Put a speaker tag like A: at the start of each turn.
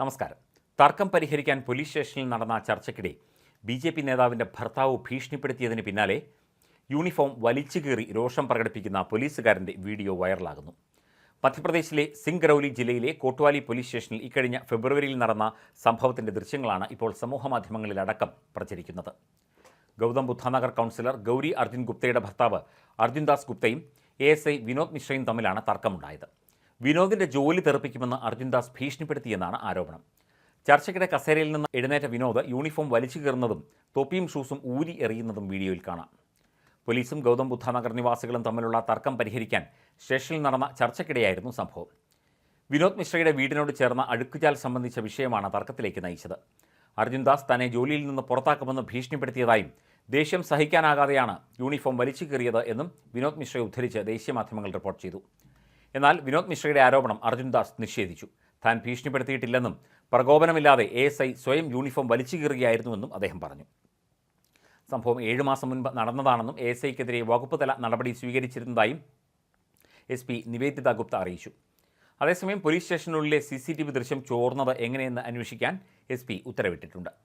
A: നമസ്കാരം. തർക്കം പരിഹരിക്കാൻ പോലീസ് സ്റ്റേഷനിൽ നടന്ന ചർച്ചയ്ക്കിടെ ബി ജെ പി നേതാവിന്റെ ഭർത്താവ് ഭീഷണിപ്പെടുത്തിയതിന് പിന്നാലെ യൂണിഫോം വലിച്ചു കീറി രോഷം പ്രകടിപ്പിക്കുന്ന പോലീസുകാരന്റെ വീഡിയോ വൈറലാകുന്നു. മധ്യപ്രദേശിലെ സിംഗ്രൗലി ജില്ലയിലെ കോട്ട്വാലി പോലീസ് സ്റ്റേഷനിൽ ഇക്കഴിഞ്ഞ ഫെബ്രുവരിയിൽ നടന്ന സംഭവത്തിന്റെ ദൃശ്യങ്ങളാണ് ഇപ്പോൾ സമൂഹമാധ്യമങ്ങളിലടക്കം പ്രചരിക്കുന്നത്. ഗൗതം ബുദ്ധനഗർ കൗൺസിലർ ഗൗരി അർജുൻ ഗുപ്തയുടെ ഭർത്താവ് അർജുൻ ദാസ് ഗുപ്തയും എ എസ് ഐ വിനോദ് മിശ്രയും തമ്മിലാണ് തർക്കമുണ്ടായത്. വിനോദിന്റെ ജോലി തെറിപ്പിക്കുമെന്ന് അർജുൻ ദാസ് ഭീഷണിപ്പെടുത്തിയെന്നാണ് ആരോപണം. ചർച്ചയ്ക്കിടെ കസേരയിൽ നിന്ന് എഴുന്നേറ്റ വിനോദ് യൂണിഫോം വലിച്ചു കീറുന്നതും തൊപ്പിയും ഷൂസും ഊരി എറിയുന്നതും വീഡിയോയിൽ കാണാം. പോലീസും ഗൗതം ബുദ്ധ നഗർ നിവാസികളും തമ്മിലുള്ള തർക്കം പരിഹരിക്കാൻ സ്റ്റേഷനിൽ നടന്ന ചർച്ചയ്ക്കിടെയായിരുന്നു സംഭവം. വിനോദ് മിശ്രയുടെ വീടിനോട് ചേർന്ന അഴുക്കുചാൽ സംബന്ധിച്ച വിഷയമാണ് തർക്കത്തിലേക്ക് നയിച്ചത്. അർജുൻ ദാസ് തന്നെ ജോലിയിൽ നിന്ന് പുറത്താക്കുമെന്ന് ഭീഷണിപ്പെടുത്തിയതായും ദേഷ്യം സഹിക്കാനാകാതെയാണ് യൂണിഫോം വലിച്ചു കീറിയത് എന്നും വിനോദ് മിശ്രയെ ഉദ്ധരിച്ച് ദേശീയ മാധ്യമങ്ങൾ റിപ്പോർട്ട് ചെയ്തു. എന്നാൽ വിനോദ് മിശ്രയുടെ ആരോപണം അർജുൻദാസ് നിഷേധിച്ചു. താൻ ഭീഷണിപ്പെടുത്തിയിട്ടില്ലെന്നും പ്രകോപനമില്ലാതെ എ എസ് ഐ സ്വയം യൂണിഫോം വലിച്ചു കീറുകയായിരുന്നുവെന്നും അദ്ദേഹം പറഞ്ഞു. സംഭവം ഏഴു മാസം മുൻപ് നടന്നതാണെന്നും എ എസ് ഐക്കെതിരെ വകുപ്പ് തല നടപടി സ്വീകരിച്ചിരുന്നതായും എസ് പി നിവേദിത ഗുപ്ത അറിയിച്ചു. അതേസമയം പോലീസ് സ്റ്റേഷനുള്ളിലെ സി സി ടി വി ദൃശ്യം ചോർന്നത് എങ്ങനെയെന്ന് അന്വേഷിക്കാൻ എസ് പി ഉത്തരവിട്ടിട്ടുണ്ട്.